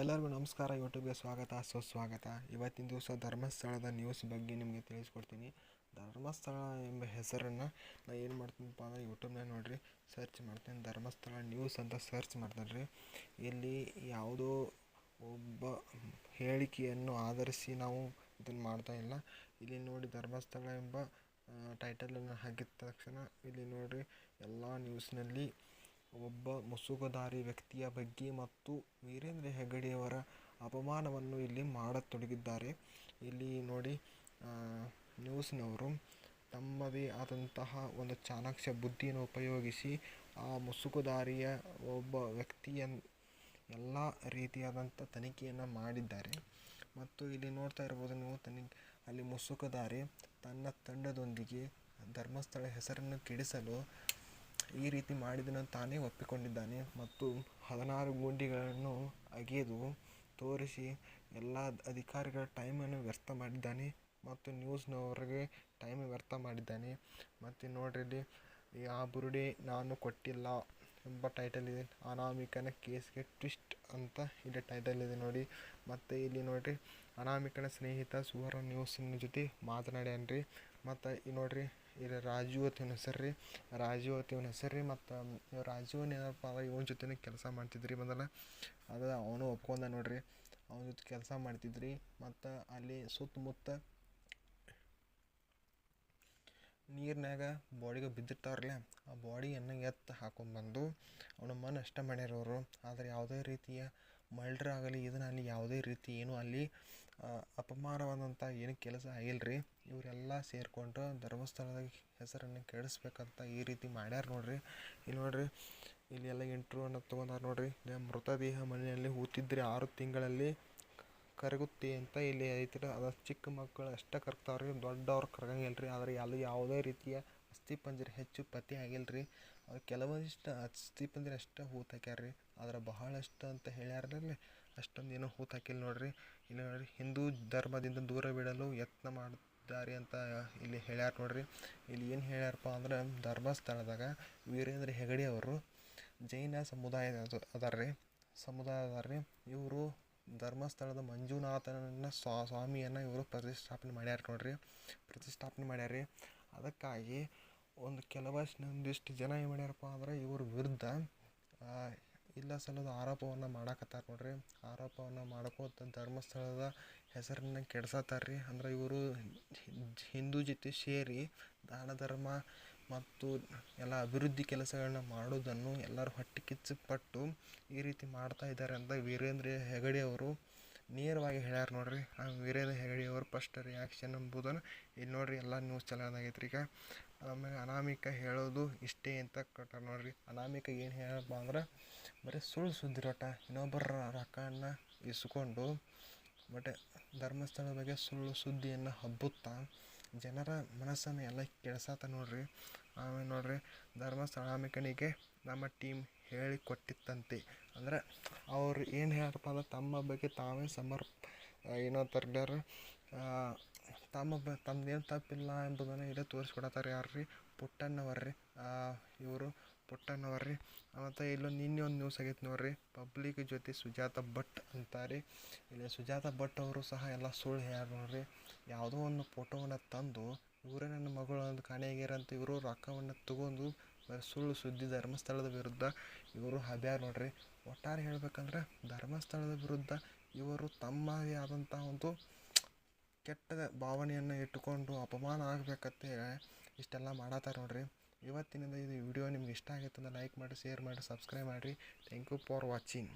ಎಲ್ಲರಿಗೂ ನಮಸ್ಕಾರ. ಯೂಟ್ಯೂಬ್ಗೆ ಸ್ವಾಗತ, ಸುಸ್ವಾಗತ. ಇವತ್ತಿನ ದಿವಸ ಧರ್ಮಸ್ಥಳದ ನ್ಯೂಸ್ ಬಗ್ಗೆ ನಿಮಗೆ ತಿಳಿಸ್ಕೊಡ್ತೀನಿ. ಧರ್ಮಸ್ಥಳ ಎಂಬ ಹೆಸರನ್ನು ನಾನು ಏನು ಮಾಡ್ತೀನಪ್ಪ ಅಂದರೆ ಯೂಟ್ಯೂಬ್ನಾಗ ನೋಡಿರಿ ಸರ್ಚ್ ಮಾಡ್ತೀನಿ. ಧರ್ಮಸ್ಥಳ ನ್ಯೂಸ್ ಅಂತ ಸರ್ಚ್ ಮಾಡ್ತಾರೆ ರೀ ಇಲ್ಲಿ ಯಾವುದೋ ಒಬ್ಬ ಹೇಳಿಕೆಯನ್ನು ಆಧರಿಸಿ ನಾವು ಇದನ್ನು ಮಾಡ್ತಾ ಇಲ್ಲ. ಇಲ್ಲಿ ನೋಡಿ ಧರ್ಮಸ್ಥಳ ಎಂಬ ಟೈಟಲನ್ನು ಹಾಕಿದ ತಕ್ಷಣ ಇಲ್ಲಿ ನೋಡಿರಿ, ಎಲ್ಲ ನ್ಯೂಸ್ನಲ್ಲಿ ಒಬ್ಬ ಮುಸುಕುಧಾರಿ ವ್ಯಕ್ತಿಯ ಬಗ್ಗೆ ಮತ್ತು ವೀರೇಂದ್ರ ಹೆಗ್ಗಡೆಯವರ ಅಪಮಾನವನ್ನು ಇಲ್ಲಿ ಮಾಡತೊಡಗಿದ್ದಾರೆ. ಇಲ್ಲಿ ನೋಡಿ ನ್ಯೂಸ್ನವರು ತಮ್ಮದೇ ಆದಂತಹ ಒಂದು ಚಾಣಾಕ್ಷ ಬುದ್ಧಿಯನ್ನು ಉಪಯೋಗಿಸಿ ಆ ಮುಸುಕುಧಾರಿಯ ಒಬ್ಬ ವ್ಯಕ್ತಿಯ ಎಲ್ಲ ರೀತಿಯಾದಂಥ ತನಿಖೆಯನ್ನು ಮಾಡಿದ್ದಾರೆ. ಮತ್ತು ಇಲ್ಲಿ ನೋಡ್ತಾ ಇರ್ಬೋದು, ನೀವು ತನಿ, ಅಲ್ಲಿ ಮುಸುಕುಧಾರಿ ತನ್ನ ತಂಡದೊಂದಿಗೆ ಧರ್ಮಸ್ಥಳ ಹೆಸರನ್ನು ಕೆಡಿಸಲು ಈ ರೀತಿ ಮಾಡಿದನು ತಾನೇ ಒಪ್ಪಿಕೊಂಡಿದ್ದಾನೆ ಮತ್ತು ಹದಿನಾರು ಗುಂಡಿಗಳನ್ನು ಅಗೆದು ತೋರಿಸಿ ಎಲ್ಲ ಅಧಿಕಾರಿಗಳ ಟೈಮನ್ನು ವ್ಯರ್ಥ ಮಾಡಿದ್ದಾನೆ ಮತ್ತು ನ್ಯೂಸ್ನವರಿಗೆ ಟೈಮ್ ವ್ಯರ್ಥ ಮಾಡಿದ್ದಾನೆ. ಮತ್ತು ನೋಡ್ರಿ ಇಲ್ಲಿ ಆ ಬುರುಡೆ ನಾನು ಕೊಟ್ಟಿಲ್ಲ ಎಂಬ ಟೈಟಲ್ ಇದೆ. ಅನಾಮಿಕನ ಕೇಸ್ಗೆ ಟ್ವಿಸ್ಟ್ ಅಂತ ಇಲ್ಲಿ ಟೈಟಲ್ ಇದೆ ನೋಡಿ. ಮತ್ತು ಇಲ್ಲಿ ನೋಡಿರಿ, ಅನಾಮಿಕನ ಸ್ನೇಹಿತ ಸುವರ್ಣ ನ್ಯೂಸಿನ ಜೊತೆ ಮಾತನಾಡ್ಯಾನ್ರಿ. ಮತ್ತು ಈ ನೋಡಿರಿ ಇಲ್ಲಿ ರಾಜು ಅಂತ ಇವ್ನ ಹೆಸರು ರೀ. ರಾಜು ಅಂತ ಇವ್ನ ಹೆಸರು ರೀ. ಮತ್ತು ರಾಜು ಏನಪ್ಪ ಅಂದ್ರೆ ಇವನ ಜೊತೆನೇ ಕೆಲಸ ಮಾಡ್ತಿದ್ರಿ ಮೊದಲ. ಅದು ಅವನು ಒಪ್ಕೊಂಡ ನೋಡ್ರಿ. ಅವನ ಜೊತೆ ಕೆಲಸ ಮಾಡ್ತಿದ್ರಿ. ಮತ್ತು ಅಲ್ಲಿ ಸುತ್ತಮುತ್ತ ನೀರಿನಾಗ ಬಾಡಿಗೆ ಬಿದ್ದಿರ್ತಾವ್ರಲ್ಲ, ಆ ಬಾಡಿಯನ್ನು ಎತ್ತು ಹಾಕೊಂಡ್ಬಂದು ಅವನ ಮನ ಅಷ್ಟ ಮಾಡ್ಯಾರ ಅವರು ಆದರೆ ಯಾವುದೇ ರೀತಿಯ ಮರ್ಡ್ರ್ ಆಗಲಿ ಇದನ್ನಲ್ಲಿ ಯಾವುದೇ ರೀತಿ ಏನು ಅಲ್ಲಿ ಅಪಮಾನವಾದಂಥ ಏನು ಕೆಲಸ ಆಗಿಲ್ಲ ರೀ ಇವರೆಲ್ಲ ಸೇರಿಕೊಂಡು ಧರ್ಮಸ್ಥಳದ ಹೆಸರನ್ನು ಕೆಡಿಸ್ಬೇಕಂತ ಈ ರೀತಿ ಮಾಡ್ಯಾರ ನೋಡಿರಿ. ಇಲ್ಲಿ ನೋಡಿರಿ ಇಲ್ಲಿ ಎಲ್ಲ ಇಂಟ್ರ್ಯೂವನ್ನು ತೊಗೊಂಡಾರ ನೋಡ್ರಿ. ಮೃತದೇಹ ಮನೆಯಲ್ಲಿ ಹೂತಿದ್ರಿ ಆರು ತಿಂಗಳಲ್ಲಿ ಕರಗುತ್ತೆ ಅಂತ ಇಲ್ಲಿ ಐತಿ ಅದು ಚಿಕ್ಕ ಮಕ್ಕಳು ಅಷ್ಟೇ ಕರ್ಗ್ತಾವ್ರಿ ದೊಡ್ಡವ್ರು ಕರಗಂಗಿಲ್ಲ ರೀ ಆದರೆ ಅಲ್ಲಿ ಯಾವುದೇ ರೀತಿಯ ಅಸ್ಥಿಪಂಜರ ಹೆಚ್ಚು ಪತ್ತೆ ಆಗಿಲ್ಲ ರೀ ಕೆಲವೊಂದಿಷ್ಟು ಅಸ್ಥಿ ಪಂಜರ ಅಷ್ಟೇ ಹೂತಾಕ್ಯಾರ್ರಿ ಆದ್ರೆ ಬಹಳಷ್ಟು ಅಂತ ಹೇಳ್ಯಾರಲ್ಲಿ ಅಷ್ಟೊಂದು ಏನೋ ಹೂತು ಹಾಕಿಲ್ಲ ನೋಡ್ರಿ. ಇಲ್ಲಿ ನೋಡಿರಿ, ಹಿಂದೂ ಧರ್ಮದಿಂದ ದೂರ ಬಿಡಲು ಯತ್ನ ಮಾಡಿದ್ದಾರೆ ಅಂತ ಇಲ್ಲಿ ಹೇಳ್ಯಾರ ನೋಡ್ರಿ. ಇಲ್ಲಿ ಏನು ಹೇಳ್ಯಾರಪ್ಪ ಅಂದ್ರೆ ಧರ್ಮಸ್ಥಳದಾಗ ವೀರೇಂದ್ರ ಹೆಗಡೆ ಅವರು ಜೈನ ಸಮುದಾಯದ ಅದಾರ ರೀ ಸಮುದಾಯ ಅದಾರ ರೀ ಇವರು ಧರ್ಮಸ್ಥಳದ ಮಂಜುನಾಥನ ಸ್ವಾಮಿಯನ್ನು ಇವರು ಪ್ರತಿಷ್ಠಾಪನೆ ಮಾಡ್ಯಾರ ನೋಡ್ರಿ. ಪ್ರತಿಷ್ಠಾಪನೆ ಮಾಡ್ಯಾರ ಅದಕ್ಕಾಗಿ ಒಂದು ಕೆಲವಷ್ಟು ಒಂದಿಷ್ಟು ಜನ ಏನು ಮಾಡ್ಯಾರಪ್ಪ ಅಂದ್ರೆ ಇವ್ರ ವಿರುದ್ಧ ಇಲ್ಲ ಸಲ್ಲದ ಆರೋಪವನ್ನು ಮಾಡಕತ್ತಾರ ನೋಡ್ರಿ. ಆರೋಪವನ್ನು ಮಾಡ್ಕೋತ ಧರ್ಮಸ್ಥಳದ ಹೆಸರನ್ನ ಕೆಡ್ಸತ್ತಾರ ರೀ ಅಂದ್ರೆ ಇವರು ಹಿಂದೂ ಜೊತೆ ಸೇರಿ ದಾನ ಧರ್ಮ ಮತ್ತು ಎಲ್ಲ ಅಭಿವೃದ್ಧಿ ಕೆಲಸಗಳನ್ನ ಮಾಡೋದನ್ನು ಎಲ್ಲರೂ ಹೊಟ್ಟೆ ಕಿಚ್ಚು ಪಟ್ಟು ಈ ರೀತಿ ಮಾಡ್ತಾ ಇದ್ದಾರೆ ಅಂತ ವೀರೇಂದ್ರ ಹೆಗಡೆ ಅವರು ನೇರವಾಗಿ ಹೇಳ್ಯಾರ ನೋಡ್ರಿ ನಾವು ವೀರೇಂದ್ರ ಹೆಗಡೆ ಅವರು ಫಸ್ಟ್ ರಿಯಾಕ್ಷನ್ ಎಂಬುದನ್ನು ಇಲ್ಲಿ ನೋಡ್ರಿ ಎಲ್ಲ ನ್ಯೂಸ್ ಚಾನಲ್ನಾಗೈತ್ರಿ ಈಗ. ಆಮೇಲೆ ಅನಾಮಿಕ ಹೇಳೋದು ಇಷ್ಟೇ ಅಂತ ಕೊಟ್ಟಾರ ನೋಡ್ರಿ. ಅನಾಮಿಕ ಏನು ಹೇಳಪ್ಪ ಅಂದ್ರೆ, ಬರೀ ಸುಳ್ಳು ಸುದ್ದಿ ರೊಟ್ಟ, ಇನ್ನೊಬ್ಬರ ರೊಕ್ಕವನ್ನು ಇಸ್ಕೊಂಡು ಬಟ್ ಧರ್ಮಸ್ಥಳದ ಬಗ್ಗೆ ಸುಳ್ಳು ಸುದ್ದಿಯನ್ನು ಹಬ್ಬುತ್ತಾ ಜನರ ಮನಸ್ಸನ್ನು ಎಲ್ಲ ಕೆಡ್ಸತ್ತ ನೋಡ್ರಿ. ಆಮೇಲೆ ನೋಡ್ರಿ, ಧರ್ಮಸ್ಥಳ ಅನಾಮಿಕನಿಗೆ ನಮ್ಮ ಟೀಮ್ ಹೇಳಿ ಕೊಟ್ಟಿತ್ತಂತೆ ಅಂದ್ರೆ ಅವ್ರು ಏನು ಹೇಳ್ಯಾರಪ್ಪ ಅಂದ್ರೆ ತಮ್ಮ ಬಗ್ಗೆ ತಾವೇ ಸಮರ್ ಏನೋ ತರ್ಡ್ಯಾರ ತಮ್ಮ ಬ ತಮ್ಮದೇನು ತಪ್ಪಿಲ್ಲ ಎಂಬುದನ್ನು ಇಲ್ಲೇ ತೋರಿಸ್ಕೊಡತ್ತಾರೆ ಯಾರು ರೀ ಪುಟ್ಟಣ್ಣವ್ರು ರೀ ಇವರು ಪುಟ್ಟಣ್ಣವ್ರು ರೀ ಮತ್ತು ಇಲ್ಲೊಂದು ನಿನ್ನೆ ಒಂದು ನ್ಯೂಸ್ ಆಗೈತೆ ನೋಡ್ರಿ. ಪಬ್ಲಿಕ್ ಜೊತೆ ಸುಜಾತ ಭಟ್ ಅಂತಾರೆ. ಇಲ್ಲಿ ಸುಜಾತ ಭಟ್ ಅವರು ಸಹ ಎಲ್ಲ ಸುಳ್ಳು ಹೇಳ್ಯಾರ ನೋಡ್ರಿ. ಯಾವುದೋ ಒಂದು ಫೋಟೋವನ್ನು ತಂದು, ಇವರೇ ನನ್ನ ಮಗಳು ಒಂದು ಕಾಣೆಯಾಗಿರಂತ ಇವರು ರೊಕ್ಕವನ್ನು ತಗೊಂಡು ಸುಳ್ಳು ಸುದ್ದಿ ಧರ್ಮಸ್ಥಳದ ವಿರುದ್ಧ ಇವರು ಹಬ್ಯಾರ ನೋಡ್ರಿ. ಒಟ್ಟಾರೆ ಹೇಳ್ಬೇಕಂದ್ರೆ ಧರ್ಮಸ್ಥಳದ ವಿರುದ್ಧ ಇವರು ತಮ್ಮದೇ ಆದಂಥ ಒಂದು ಕೆಟ್ಟ ಭಾವನೆಯನ್ನು ಇಟ್ಟುಕೊಂಡು ಅಪಮಾನ ಆಗ್ಬೇಕಂತ ಇಷ್ಟೆಲ್ಲ ಮಾಡತ್ತಾರ ನೋಡ್ರಿ. ಇವತ್ತಿನಿಂದ ಇದು ವಿಡಿಯೋ ನಿಮ್ಗೆ ಇಷ್ಟ ಆಗೈತೆ ಅಂದ್ರೆ ಲೈಕ್ ಮಾಡಿ ಶೇರ್ ಮಾಡಿ ಸಬ್ಸ್ಕ್ರೈಬ್ ಮಾಡಿರಿ. Thank you for watching